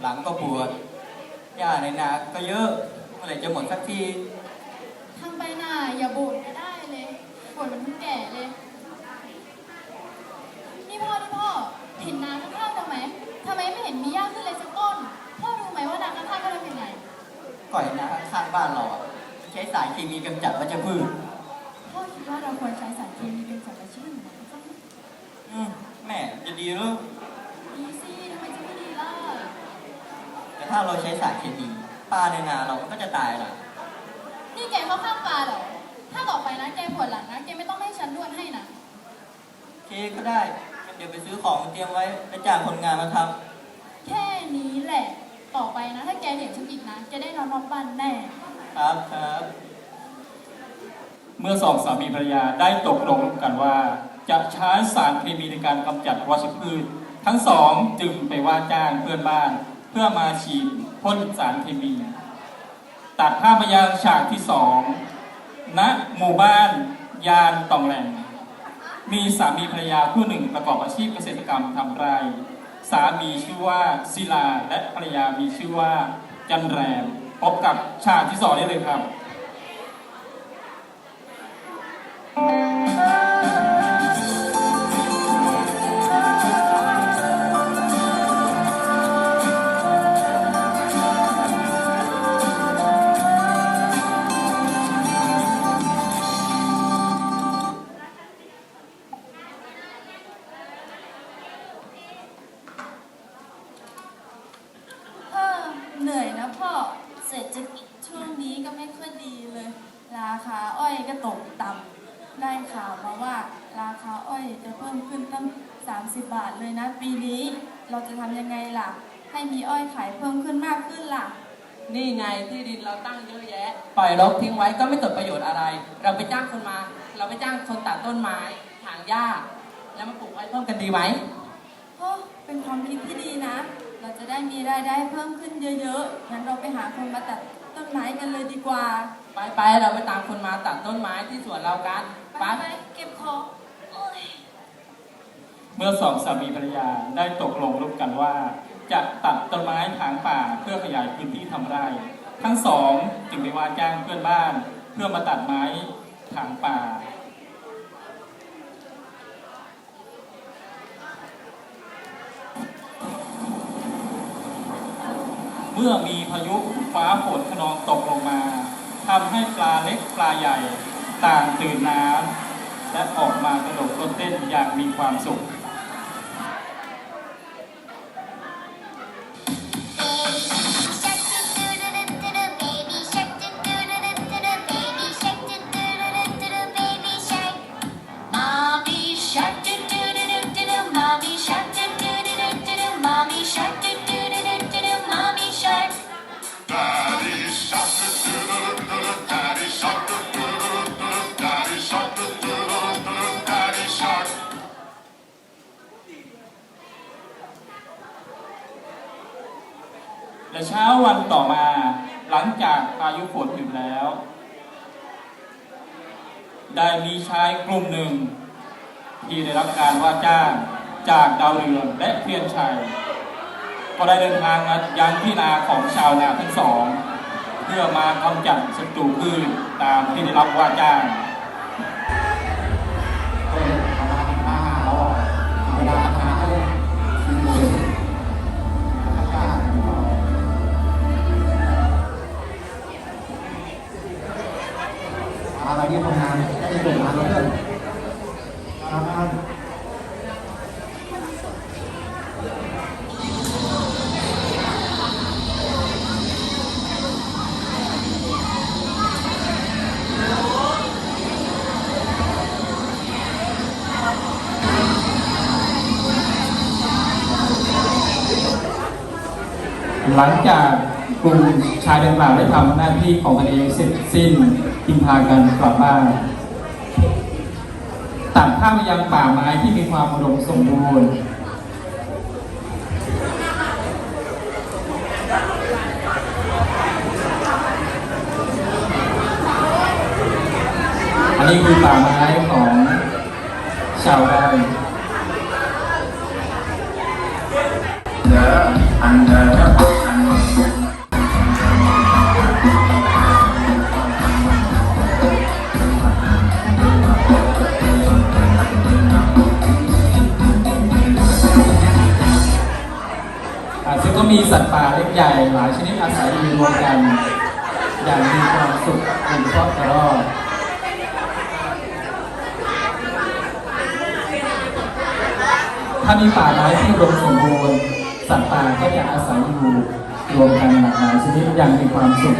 หลังก็ปวดหญ้าในนาก็เยอะเมื่อไหร่จะหมดสักที ทำไปหน่าอย่าบ่นก็ได้เลยบ่นมันทั้งแก่เลย นี่พ่อนี่พ่อ เห็นนาข้างๆทำไมทำไมไม่เห็นมีหญ้าขึ้นเลยสักต้น พ่อรู้ไหมว่านาข้างๆเขาทำยังไงก่อยนาข้างบ้านเราอะใช้สารเคมีกำจัดวัชพืชพ่อคิดว่าเราควรใช้สารเคมีเป็นสารวัตถุดิบไหมจ๊ะอืมแม่จะดีหรือ ดีสิทำไมจะไม่ดีล่ะ แต่ ถ้าเราใช้สารเคมีปลาในนาเราก็จะตายล่ะนี่แกเข้าข้างปลาเหรอ ถ้าต่อไปนะแกปวดหลังนะแกไม่ต้องให้ฉันนวดให้นะโอเคก็ได้งั้นเดี๋ยวไปซื้อของมาเตรียมไว้แล้วจ้างคนงานมาทแค่นี้แหละ ต่อไปนะ ถ้าแกเห็นฉันอีกนะแกได้นอนนอกบ้านแน่ำครับครับ เมื่อสองสามีภรรยาได้ตกลงกันว่า จะใช้สารเคมีในการกำจัดวัชพืช ทั้งสองจึงไปว่าจ้างเพื่อนบ้าน เพื่อมาฉีดพ่นสารเคมี ตัดภาพมายังฉากที่สองณหมู่บ้านยานตองแหลงมีสามีภรรยาคู่หนึ่งประกอบอาชีพเกษตรกรรมทำไร่สามีชื่อว่าศิลาและภรรยามีชื่อว่าจันแรมพบกับฉากที่สองได้เลยครับเอ จะเพิ่มขึ้นตั้ง 30 บาทเลยนะ ปีนี้เราจะทำยังไงล่ะ ให้มีอ้อยขายเพิ่มขึ้นมากขึ้นล่ะ นี่ไงที่ดินเราตั้งเยอะแยะ ปล่อยรกทิ้งไว้ก็ไม่เกิดประโยชน์อะไร เราไปจ้างคนมา เราไปจ้างคนตัดต้นไม้ถางหญ้า แล้วมาปลูกไว้เพิ่มกันดีไหมโอ้เป็นความคิดที่ดีนะ เราจะได้มีรายได้เพิ่มขึ้นเยอะๆ งั้นเราไปหาคนมาตัดต้นไม้กันเลยดีกว่า ไปไปๆเราไปตามคนมาตัดต้นไม้ที่สวนเรากัน ไปไปไปเก็บของโอ้ย เมื่อสองสามีภรรยาได้ตกลงร่วมกันว่า จะตัดต้นไม้ถางป่าเพื่อขยายพื้นที่ทำไร่ ทั้งสองจึงไปว่าจ้างเพื่อนบ้าน เพื่อมาตัดไม้ถางป่าเมื่อมีพายุฟ้าฝนขนองตกลงมาทำให้ปลาเล็กปลาใหญ่ ต่างตื่นน้ำและออกมากระโดดรถเต้นอย่างมีความสุข mommy shark do do do do do do mommy shark do do do do do do mommy shark Daddy shark do do do do do daddy shark do do do do do daddy shark do do do do do daddy shark และเช้าวันต่อมาหลังจากพายุฝนหยุดแล้ว ได้มีชายกลุ่มหนึ่ง ที่ได้รับการว่าจ้าง จากดาวเรืองและเพียรชัย ก็ได้เดินทางมายังที่นาของชาวนาทั้งสอง เพื่อมากำจัดศัตรูพืชตามที่ได้รับว่าจ้างอะไรที่ทำงานได้เปิดร้านแล้ว หลังจากกลุ่มชายดังกล่าวได้ทำหน้าที่ของตนเองเสร็จสิ้นจึงพากันกลับบ้านตัดข้ามไปยังป่าไม้ที่มีความอุดมสมบูรณ์อันนี้คือป่าไม้ของชาวบ้านเ Anda, Anda, มีสัตว์ป่าเล็กใหญ่หลายชนิดอาศัยอยู่รวมกัน อย่างมีความสุขเป็นเพราะกระรอกถ้ามีป่าไม้ที่รวมสมบูรณ์สัตว์ป่าก็จะอาศัยอยู่รวมกันหลากหลายชนิดอย่างมีความสุข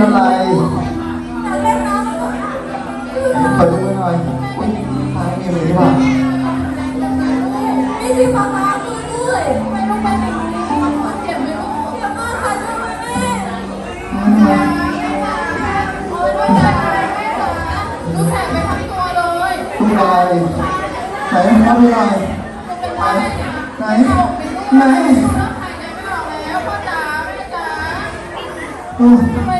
อะไรขอดูหน่อยอุ้ยตายมีอะไรหรือเปล่าไม่ใช่ความรักเลยไปลงไปไหนเจ็บไหมลูกเจ็บมากค่ะลูกแม่โอ้ยด้วยใจแม่จ๋าลูกแข็งไปทั้งตัวเลยคุณยายไหนครับคุณยายไหนไหนทำไม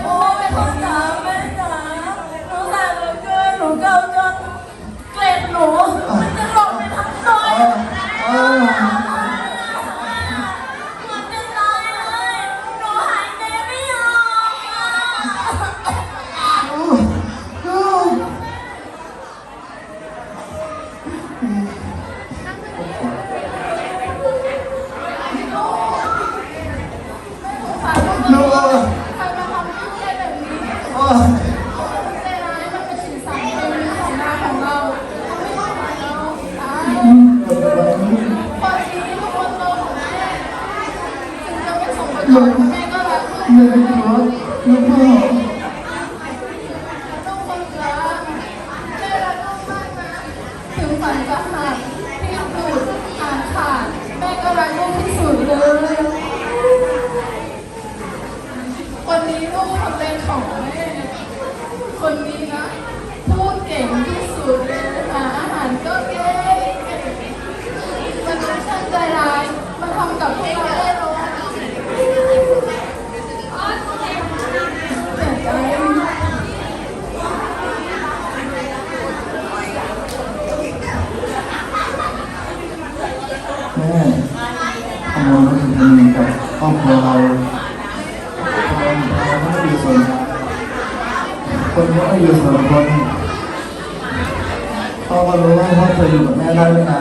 思いというのね、なるな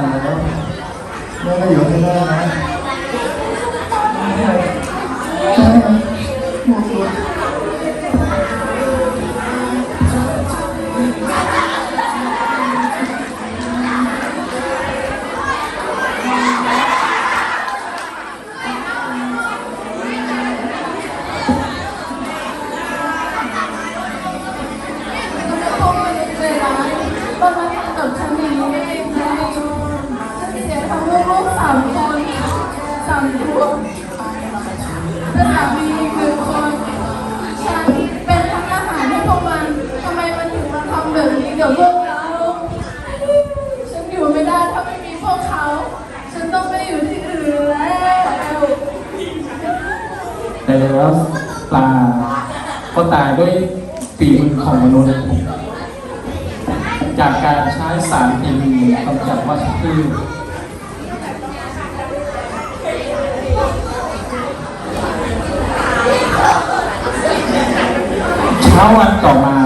แต่แล้วปลาก็ตายด้วยฝีมือของมนุษย์ จากการใช้สารเคมีกำจัดวัชพืชเช้าวันต่อมา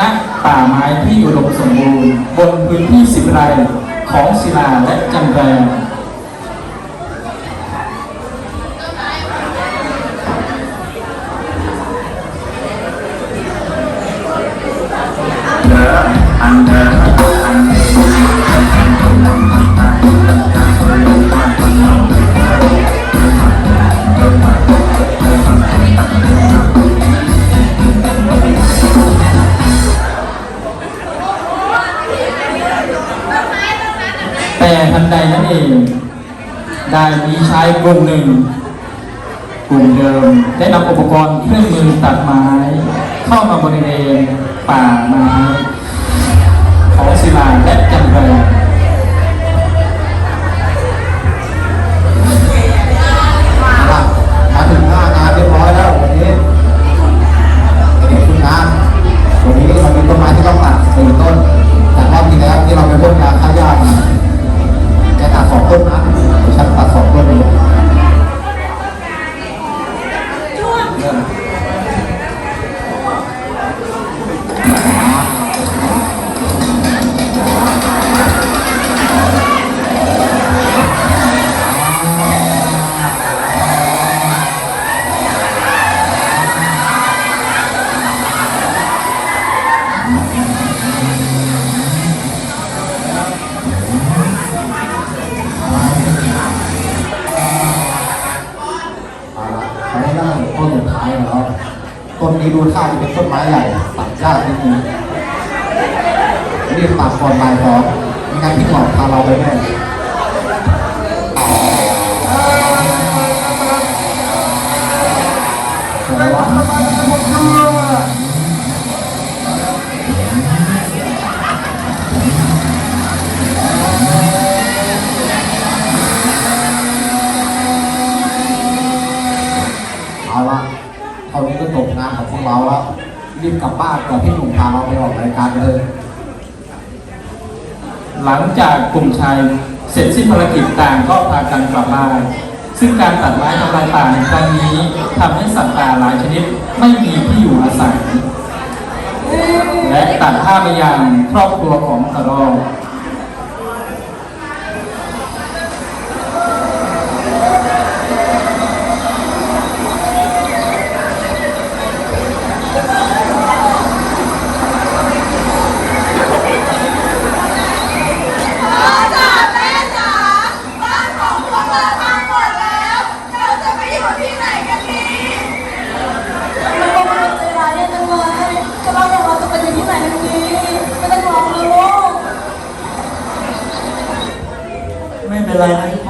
ณป่าไม้ที่อุดมสมบูรณ์ บนพื้นที่สิบไร่ของศิลาและจันแรง ได้มีชายกลุ่มหนึ่ง กลุ่มเดิม ได้นำอุปกรณ์เครื่องมือตัดไม้ เข้ามาบริเวณป่าไม้ของศิลาและจันทร ต้นนี้ดูท่าจะเป็นต้นไม้ใหญ่ตัดยากนิดนึงรีบตัดก่อนบ่ายสองไม่งั้นพี่หมอกพาเราไปแน่ ของพวกเราแล้ว รีบกลับบ้านก่อนที่หนุ่มพาเราไปออกรายการเลย หลังจากกลุ่มชายเสร็จสิ้นภารกิจต่างก็พากันกลับบ้าน ซึ่งการตัดไม้ทำลายป่าในครั้งนี้ทำให้สัตว์ป่าหลายชนิดไม่มีที่อยู่อาศัย และตัดภาไปยังครอบครัวของกระรอก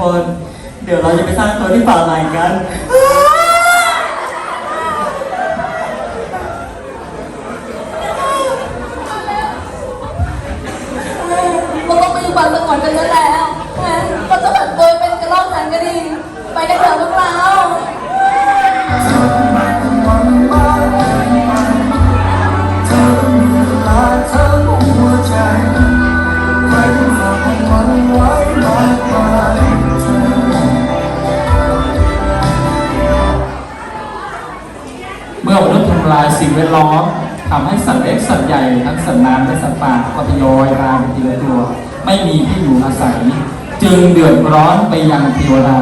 คน เดี๋ยวเราจะไปสร้างตัวที่ป่าใหม่กัน ทำให้สัตว์เล็กสัตว์ใหญ่ทั้งสัตว์น้ำและสัตว์ป่าก็ทยอยมาเป็นทีละตัวไม่มีที่อยู่อาศัย จึงเดือดร้อนไปยังเทวดา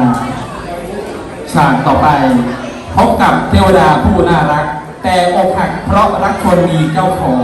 ฉากต่อไปพบกับเทวดาผู้น่ารัก แต่อกหักเพราะรักคนมีเจ้าของ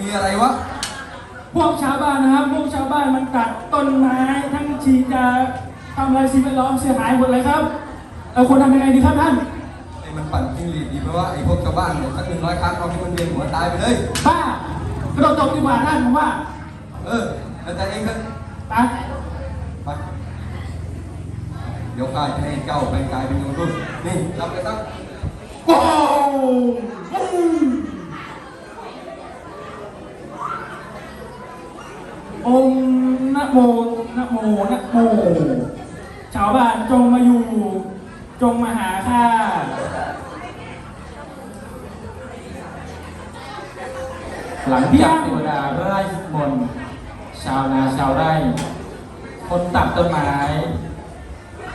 มีอะไรวะ พวกชาวบ้านนะครับ พวกชาวบ้านมันตัดต้นไม้ทั้งฉีดยาทำลายสิ่งแวดล้อมเสียหายหมดเลยครับเราควรทำยังไงดีครับท่านไอ้มันปั่นจิ้งหรีดดีเพราะว่าไอ้พวกชาวบ้านเนี่ยสักหนึ่งร้อยครั้งเอาให้มันเวียนหัวตายไปเลย ป้ากระโดดตบดีกว่าท่านผมว่าเออแล้วแต่เองเถอะไปไปเดี๋ยวข้าจะให้เจ้าไปกลายเป็นมนุษย์นี่รับไปตั้งว้า องค์นะโมนะโมนะโมชาวบ้านจงมาอยู่ จงมาหาข้าหลังจากเทวดาไร่มนต์ชาวนาชาวไร่ คนตัดต้นไม้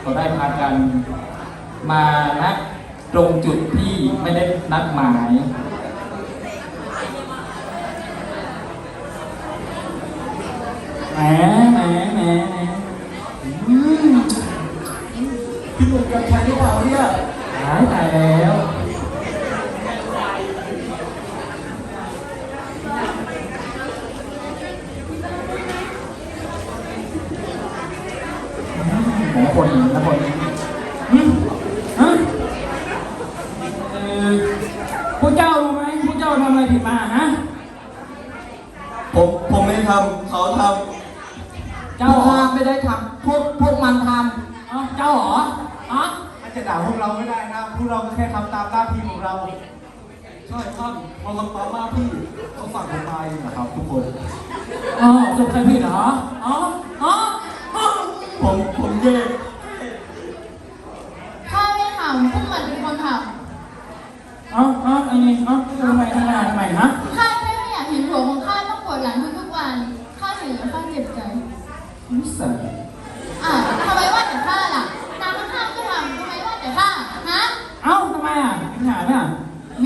ก็ได้พากัน มาณตรงจุดที่ไม่ได้นัดหมาย แหมแหมแหมแหมอืมพี่หนุ่มกันชัยหรือเปล่าเนี่ยหายตายแล้วหมอคนหนึ่งนะคนอืมฮะเออพวกเจ้ารู้ไหมพวกเจ้าทำอะไรผิดมาฮะ ผม ผมไม่ทำเขาทเจ้าเหรอ ไม่ได้ทำพวกพวกมันทเอ้าเจ้าเหรออ๋อมันจะด่าพวกเราไม่ได้นะ พวกเราก็แค่ทำตามหน้าที่ของเรา ใช่ท่านเราทำตามหน้าที่เขาสั่งผมมาเองนะครับทุกคน อ๋อสงสัยผิดเหรออ๋ออ๋ออ๋อำผมผมแยกข้าไม่ทำพวกมันเป็นคนทอ๋ออ๋ออันนี้อ๋อทำไมทำไมทำไมฮะำข้าแค่ไม่อยากเห็นผัวของข้าต้องปวดหลังทุกๆวันข้าเห็นแล้วข้าเจ็บใจ นิสัยอะทำไมว่าแต่ข้าล่ะน้ำข้างๆก็ทำทำไมว่าแต่ข้าฮะเอ้าทำไมอะปัญหาเนี่ย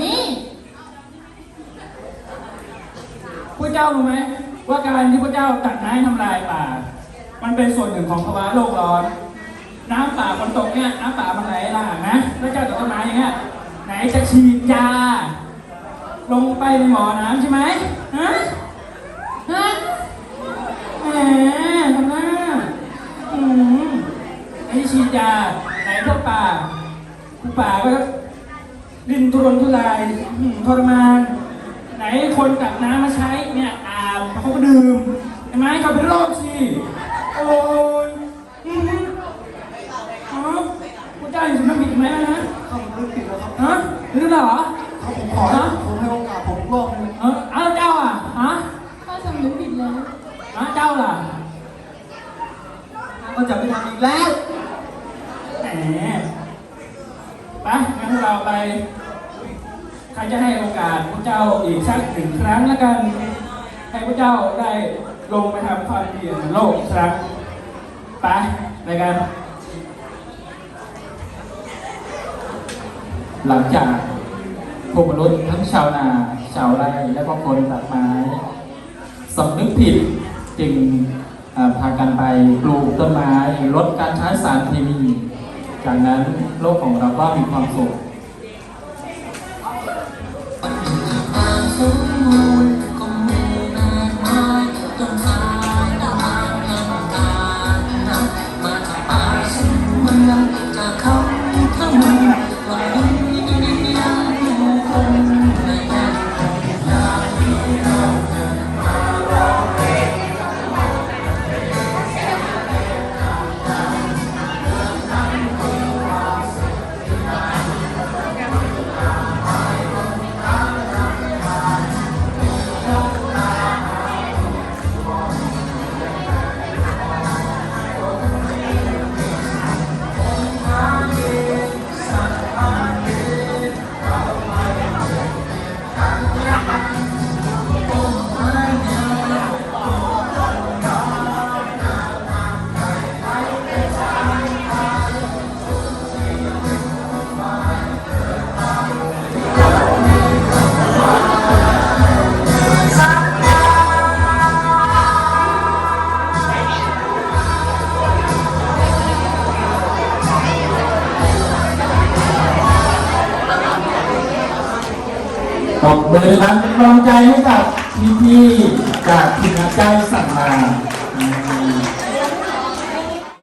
นี่พวกเจ้ารู้ไหมว่าการที่พวกเจ้าตัดไม้ทำลายป่า มันเป็นส่วนหนึ่งของภาวะโลกร้อน น้ำป่าฝนตกเนี่ยน้ำป่ามันไหลหลากนะแล้วเจ้าตัดต้นไม้อย่างเงี้ยไหนจะฉีดยาลงไปในหมอน้ำใช่ไหมฮะฮะแหมทำหน้าอืมไอ้ฉีด ยาไหนพวกป่าพวกป่าก็ดิ้นทุรนทุรายอืมทรมาน ไหนคนตักน้ำมาใช้เนี่ยอาบเขาก็ดื่มเห็นไหมเขาเป็นโรคสิโอ้ยอืมอ๋อพระเจ้าอยู่สำนักผิดไหมนะเขาผมรู้ผิดแล้วครับฮะรู้เหรอเขาผมขอนะผมให้โอกาสผมอีกรอบนึงเออเอาเจ้าอะฮะข้าสำนึกผิดแล้วฮะเจ้าล่ะก็จะไม่ทำอีกแล้ว แหมไป งั้นเราไปใครจะให้โอกาสพระเจ้าอีกสักหนึ่งครั้งแล้วกัน ให้พระเจ้าได้ลงไปทำความดีในโลกอีกครั้งไปไปกันหลังจากพวกมนุษย์ทั้งชาวนาชาวไร่และก็คนตัดไม้สำนึกผิดจึงพากันไปปลูกต้นไม้ลดการใช้สารเคมี จากนั้นโลกของเราก็มีความสุข「